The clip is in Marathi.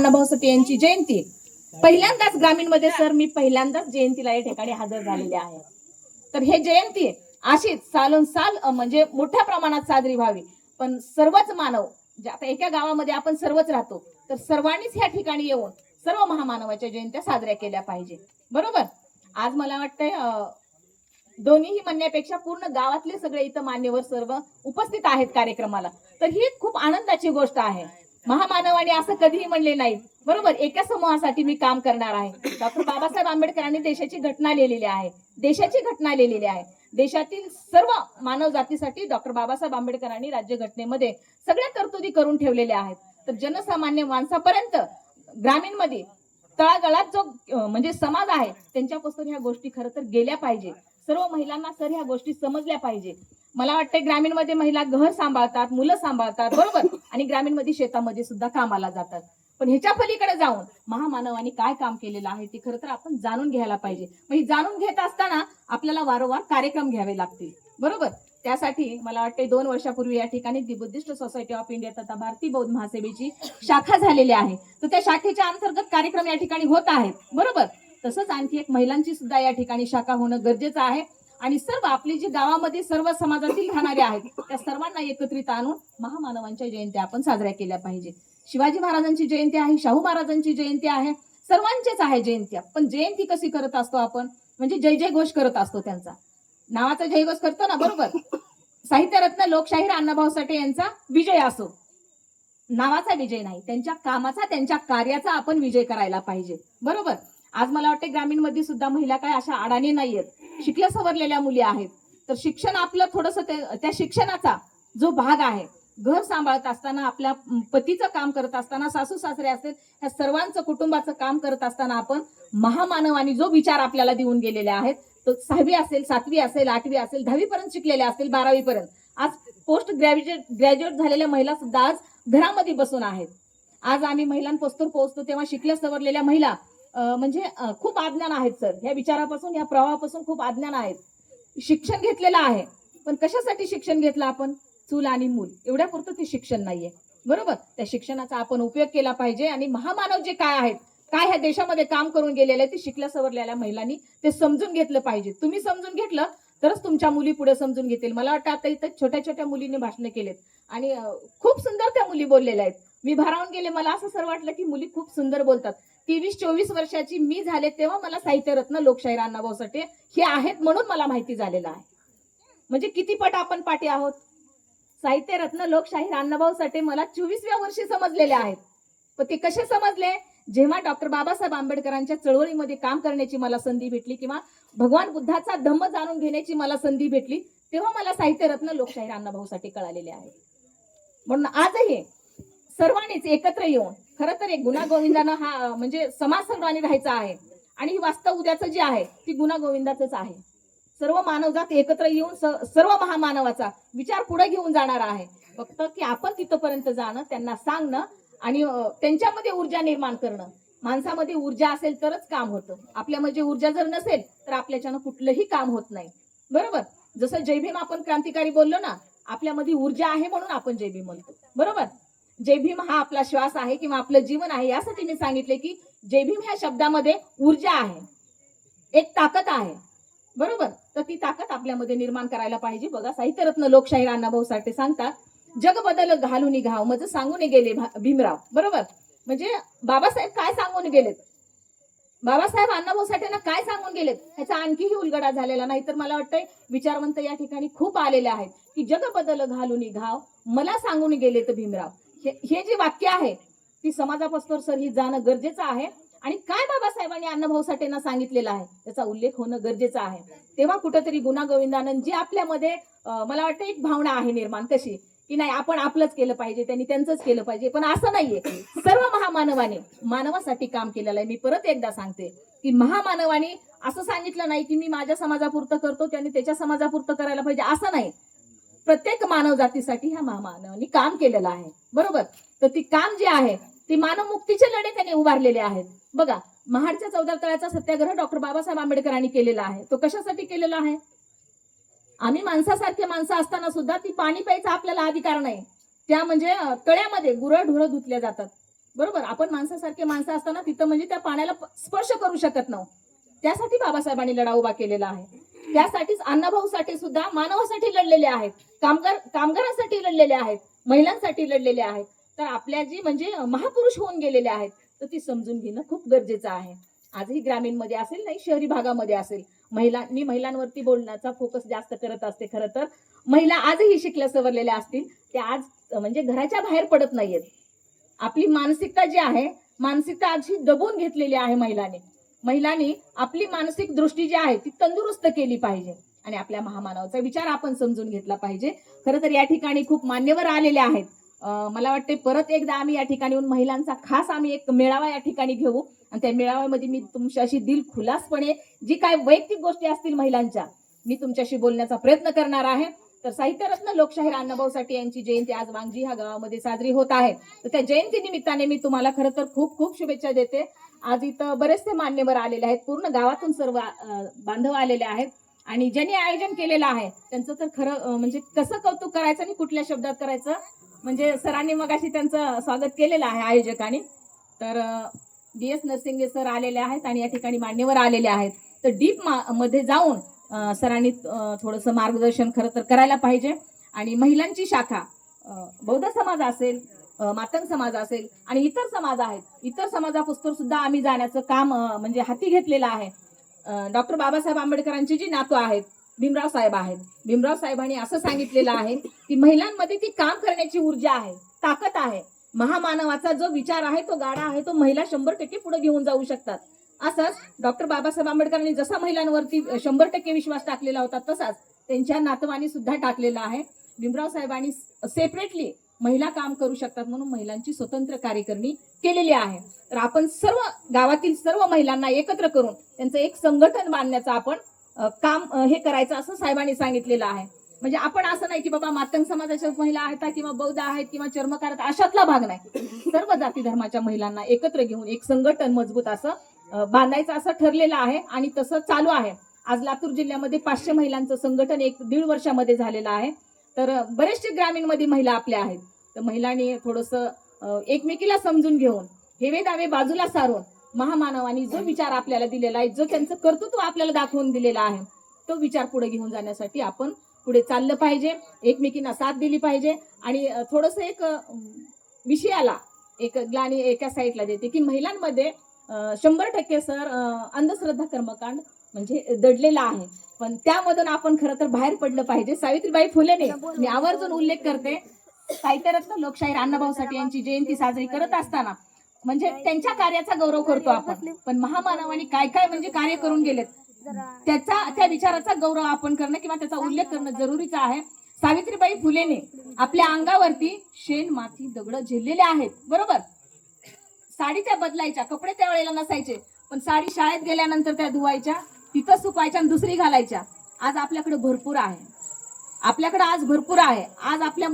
अण्णाभाऊ सटे यांची जयंती. पहिल्यांदाच ग्रामीणमध्ये सर मी पहिल्यांदाच जयंतीला या ठिकाणी हजर झालेले आहे. तर हे जयंती अशीच सालोन साल म्हणजे मोठ्या प्रमाणात साजरी व्हावी. पण सर्वच मानव आता एका गावामध्ये आपण सर्वच राहतो तर सर्वांनीच ह्या ठिकाणी येऊन सर्व महामानवाच्या जयंत्या साजऱ्या केल्या पाहिजे. बरोबर? आज मला वाटतंय दोन्हीही म्हणण्यापेक्षा पूर्ण गावातले सगळे इथं मान्यवर सर्व उपस्थित आहेत कार्यक्रमाला. तर ही खूप आनंदाची गोष्ट आहे. महामानवाने असं कधीही म्हणले नाही. बरोबर? एका समूहासाठी मी काम करणार आहे. डॉक्टर बाबासाहेब आंबेडकरांनी देशाची घटना लिहिलेली आहे. देशाची घटना लिहिलेली आहे. देशातील सर्व मानव जातीसाठी डॉक्टर बाबासाहेब आंबेडकरांनी राज्यघटनेमध्ये सगळ्या तरतुदी करून ठेवलेल्या आहेत. तर जनसामान्य माणसापर्यंत ग्रामीणमध्ये तळागळात जो म्हणजे समाज आहे त्यांच्यापासून ह्या गोष्टी खरं तर गेल्या पाहिजे. सर्व महिलांना सर ह्या गोष्टी समजल्या पाहिजे. मला वाटतं ग्रामीणमध्ये महिला घर सांभाळतात मुलं सांभाळतात बरोबर? आणि ग्रामीणमध्ये शेतामध्ये सुद्धा कामाला जातात. पण ह्याच्या पलीकडे जाऊन महामानवाने काय काम केलेलं आहे ते खरं तर आपण जाणून घ्यायला पाहिजे. म्हणजे हे जाणून घेत असताना आपल्याला वारंवार कार्यक्रम घ्यावे लागतील. बरोबर? त्यासाठी मला वाटते दोन वर्षापूर्वी या ठिकाणी दि बुद्धिस्ट सोसायटी ऑफ इंडिया तथा भारतीय बौद्ध महासेवेची शाखा झालेली आहे. तर त्या शाखेच्या अंतर्गत कार्यक्रम या ठिकाणी होत आहेत. बरोबर? तसंच आणखी एक महिलांची सुद्धा या ठिकाणी शाखा होणं गरजेचं आहे. आणि सर्व आपली जी गावामध्ये सर्व समाजातील राहणारे आहेत त्या सर्वांना एकत्रित आणून महामानवांच्या जयंत्या आपण साजऱ्या केल्या पाहिजे शिवाजी महाराजांची जयंती आहे शाहू महाराजांची जयंती आहे सर्वांचेच आहे जयंत्या. पण जयंती कशी करत असतो आपण? म्हणजे जय जय घोष करत असतो त्यांचा. नावाचा जयघोष करतो ना बरोबर? साहित्यरत्न लोकशाहीर अण्णाभाऊ साठे यांचा विजय असो. नावाचा विजय नाही त्यांच्या कामाचा त्यांच्या कार्याचा आपण विजय करायला पाहिजे. बरोबर? आज मला वाटते ग्रामीणमध्ये सुद्धा महिला काय अशा अडाणी नाहीयेत. शिकल्या सवरलेल्या मुली आहेत. तर शिक्षण आपलं थोडस त्या शिक्षणाचा जो भाग आहे घर सांभाळत असताना आपल्या पतीचं काम करत असताना सासू सासरे असतील ह्या सर्वांचं कुटुंबाचं काम करत असताना आपण महामानवानी जो विचार आपल्याला देऊन गेलेले आहेत तो सहावी असेल सातवी असेल आठवी असेल दहावी पर्यंत शिकलेल्या असतील बारावी पर्यंत आज पोस्ट ग्रॅज्युएट ग्रॅज्युएट झालेल्या महिला सुद्धा आज घरामध्ये बसून आहेत. आज आम्ही महिलांपासून पोहोचतो तेव्हा शिकल्या सवरलेल्या महिला म्हणजे खूप अज्ञान आहेत सर. या विचारापासून या प्रवाहापासून खूप अज्ञान आहेत. शिक्षण घेतलेलं आहे. पण कशासाठी शिक्षण घेतलं आपण? चूल आणि मूल. एवढ्या पुरतं ते शिक्षण नाहीये. बरोबर? त्या शिक्षणाचा आपण उपयोग केला पाहिजे आणि महामानव जे काय आहेत काय ह्या देशामध्ये काम करून गेलेले ते शिकल्या सवरलेल्या महिलांनी ते समजून घेतलं पाहिजे. तुम्ही समजून घेतलं तरच तुमच्या मुली पुढे समजून घेतील. मला वाटतं आता इथं छोट्या छोट्या मुलींनी भाषणं केलेत. आणि खूप सुंदर त्या मुली बोललेल्या आहेत. मी भारावून गेले. मला असं सर वाटलं की मुली खूप सुंदर बोलतात. तेवीस चोवीस वर्षाची मी झाले तेव्हा मला साहित्यरत्न लोकशाहीर अण्णाभाऊ साठे हे आहेत म्हणून मला माहिती झालेलं आहे. म्हणजे किती पट आपण पाठी आहोत? साहित्यरत्न लोकशाहीर अण्णाभाऊ साठे मला चोवीसव्या वर्षी समजलेले आहेत. पण ते कसे समजले? जेव्हा डॉक्टर बाबासाहेब आंबेडकरांच्या चळवळीमध्ये काम करण्याची मला संधी भेटली किंवा भगवान बुद्धाचा धम्म जाणून घेण्याची मला संधी भेटली तेव्हा मला साहित्यरत्न लोकशाहीर अण्णाभाऊ साठे कळालेले आहे. म्हणून आजही सर्वांनीच एकत्र येऊन खरं तर एक गुन्हा गोविंदानं हा म्हणजे समाज सर्वांनी राहायचा आहे. आणि ही वास्तव उद्याचं जे आहे ती गुन्हा गोविंदाच आहे. सर्व मानवजात एकत्र येऊन सर्व महामानवाचा विचार पुढे घेऊन जाणार आहे. फक्त की आपण तिथपर्यंत जाणं त्यांना सांगणं आणि त्यांच्यामध्ये ऊर्जा निर्माण करणं. माणसामध्ये ऊर्जा असेल तरच काम होतं. आपल्यामध्ये ऊर्जा जर नसेल तर आपल्याच्यानं कुठलंही काम होत नाही. बरोबर? जसं जयभीम आपण क्रांतिकारी बोललो ना आपल्यामध्ये ऊर्जा आहे म्हणून आपण जयभीम बोलतो. म्हणतो बरोबर? जय भीम हा आपला श्वास आहे किंवा आपलं जीवन आहे यासाठी मी सांगितले की जय भीम ह्या शब्दामध्ये ऊर्जा आहे एक ताकद आहे. बरोबर? तर ती ताकद आपल्यामध्ये निर्माण करायला पाहिजे. बघा साहित्यरत्न लोकशाहीर अण्णाभाऊ साठे सांगतात जग बदल घालून घाव म्हणजे सांगून गेले भीमराव. बरोबर? म्हणजे बाबासाहेब काय सांगून गेलेत? बाबासाहेब अण्णाभाऊ साठेंना काय सांगून गेलेत? ह्याचा आणखीही उलगडा झालेला नाही. तर मला वाटतंय विचारवंत या ठिकाणी खूप आलेले आहेत की जग बदल घालून घाव मला सांगून गेलेत भीमराव. हे जी जे वाक्य आहे ती समाजापासून सर ही जाणं गरजेचं आहे. आणि काय बाबासाहेबांनी अण्णाभाऊ साठेंना सांगितलेलं आहे त्याचा उल्लेख होणं गरजेचं आहे. तेव्हा कुठंतरी गुन्हा गोविंदानंद जी आपल्यामध्ये मला वाटतं एक भावना आहे निर्माण कशी की नाही आपण आपलंच केलं पाहिजे त्यांनी त्यांचंच केलं पाहिजे पण असं नाहीये. सर्व महामानवाने मानवासाठी काम केलेलं आहे. मी परत एकदा सांगते की महामानवाने असं सांगितलं नाही की मी माझ्या समाजापुरतं करतो त्यांनी त्याच्या समाजापुरतं करायला पाहिजे असं नाही. प्रत्येक मानव जातीसाठी ह्या महामानवांनी काम केलेलं आहे. बरोबर? तर ती काम जे आहे ती मानवमुक्तीचे लढे त्यांनी उभारलेले आहेत. बघा महाडच्या चौदा तळ्याचा सत्याग्रह डॉक्टर बाबासाहेब आंबेडकरांनी केलेला आहे. तो कशासाठी केलेला आहे? आम्ही माणसासारखे माणसं असताना सुद्धा ती पाणी प्यायचा आपल्याला अधिकार नाही. त्या म्हणजे तळ्यामध्ये गुरं ढुरं धुतल्या जातात. बरोबर? आपण माणसासारखे माणसं असताना तिथं म्हणजे त्या पाण्याला स्पर्श करू शकत नाही त्यासाठी बाबासाहेबांनी लढा उभा केलेला आहे. त्यासाठीच अण्णाभाऊसाठी सुद्धा मानवासाठी लढलेले आहेत. कामगार कामगारांसाठी लढलेले आहेत. महिलांसाठी लढलेले आहेत. तर आपल्या जी म्हणजे महापुरुष होऊन गेलेले आहेत तर ती समजून घेणं खूप गरजेचं आहे. आजही ग्रामीणमध्ये असेल नाही शहरी भागामध्ये असेल. महिला मी महिलांवरती बोलण्याचा फोकस जास्त करत असते खरं तर. महिला आजही शिकल्या सवरलेल्या असतील. त्या आज म्हणजे घराच्या बाहेर पडत नाहीयेत. आपली मानसिकता जी आहे मानसिकता आजही दबून घेतलेली आहे महिलांनी. महिलांनी आपली मानसिक दृष्टी जी आहे ती तंदुरुस्त केली पाहिजे. आणि आपल्या महामानवाचा विचार आपण समजून घेतला पाहिजे. खरं तर या ठिकाणी खूप मान्यवर आलेले आहेत. मला वाटते परत एकदा आम्ही या ठिकाणी येऊन महिलांचा खास आम्ही एक मेळावा या ठिकाणी घेऊ. आणि त्या मेळाव्यामध्ये मी तुमच्याशी दिल खुलासपणे जी काय वैयक्तिक गोष्टी असतील महिलांच्या मी तुमच्याशी बोलण्याचा प्रयत्न करणार आहे. तर साहित्यरत्न लोकशाहीर अण्णाभाऊसाठी यांची जयंती आज वांगजी ह्या गावामध्ये साजरी होत आहे. तर त्या जयंती निमित्ताने मी तुम्हाला खरं तर खूप खूप शुभेच्छा देते. आज इथं बरेचसे मान्यवर आलेले आहेत. पूर्ण गावातून सर्व बांधव आलेले आहेत. आणि ज्यांनी आयोजन केलेलं आहे त्यांचं तर खरं म्हणजे कसं कौतुक करायचं आणि कुठल्या शब्दात करायचं म्हणजे सरांनी मगाशी त्यांचं स्वागत केलेलं आहे आयोजकांनी. तर डी एस नरसिंगे सर आलेले आहेत आणि या ठिकाणी मान्यवर आलेले आहेत. तर डीपमध्ये जाऊन सरांनी थोडंसं मार्गदर्शन खरं तर करायला पाहिजे. आणि महिलांची शाखा अं, बौद्ध समाज असेल मातंग समाज असेल आणि इतर समाज आहेत. इतर समाजापुस्तक सुद्धा आम्ही जाण्याचं काम म्हणजे हाती घेतलेलं आहे. डॉक्टर बाबासाहेब आंबेडकरांची जी नातू आहेत भीमराव साहेब आहेत. भीमराव साहेबांनी असं सांगितलेलं आहे की महिलांमध्ये ती काम करण्याची ऊर्जा आहे ताकद आहे. महामानवाचा जो विचार आहे तो गाडा आहे तो महिला शंभर टक्के पुढे घेऊन जाऊ शकतात. असंच डॉक्टर बाबासाहेब आंबेडकरांनी जसा महिलांवरती शंभर टक्के विश्वास टाकलेला होता तसाच त्यांच्या नातवानी सुद्धा टाकलेला आहे. भीमराव साहेबांनी सेपरेटली महिला काम करू शकतात म्हणून महिलांची स्वतंत्र कार्यकर्णी केलेली आहे. तर आपण सर्व गावातील सर्व महिलांना एकत्र करून त्यांचं एक संघटन बांधण्याचं आपण काम हे करायचं असं साहेबांनी सांगितलेलं आहे. म्हणजे आपण असं नाही की बाबा मातंग समाजाच्या महिला आहेत किंवा बौद्ध आहेत किंवा चर्मकार आहेत अशातला भाग नाही. सर्व जाती धर्माच्या महिलांना एकत्र घेऊन एक संघटन मजबूत असं बांधायचं असं ठरलेलं आहे आणि तसं चालू आहे. आज लातूर जिल्ह्यामध्ये पाचशे महिलांचं संघटन एक दीड वर्षामध्ये झालेलं आहे. तर बरेचसे ग्रामीणमध्ये महिला आपल्या आहेत. तर महिलांनी थोडंसं एकमेकीला समजून घेऊन हेवे दावे बाजूला सारून महामानवानी जो विचार आपल्याला दिलेला आहे जो त्यांचं कर्तृत्व आपल्याला दाखवून दिलेला आहे तो विचार पुढे घेऊन जाण्यासाठी आपण पुढे चाललं पाहिजे. एकमेकींना साथ दिली पाहिजे. आणि थोडंसं एक विषयाला एक ग्लानी एका साईडला देते की महिलांमध्ये शंभर टक्के सर अंधश्रद्धा कर्मकांड म्हणजे दडलेला आहे. पण त्यामधून आपण खरं तर बाहेर पडलं पाहिजे. सावित्रीबाई फुलेने मी आवर्जून उल्लेख करते. साहित्यरत्न लोकशाहीर अण्णाभाऊसाठी यांची जयंती साजरी करत असताना म्हणजे त्यांच्या कार्याचा गौरव करतो आपण. पण महामानवाने काय काय म्हणजे कार्य करून गेलेत त्याचा त्या विचाराचा गौरव आपण करणं किंवा त्याचा उल्लेख करणं जरुरीचं आहे. सावित्रीबाई फुलेने आपल्या अंगावरती शेण माती दगड झेललेले आहेत. बरोबर? साडी त्या बदलायच्या कपडे त्या वेळेला नसायचे. पण साडी शाळेत गेल्यानंतर त्या धुवायच्या तिथं सुकवायच्या आणि दुसरी घालायच्या. आज आपल्याकडे भरपूर आहे. आपल्याकडे आज भरपूर आहे. आज आपल्या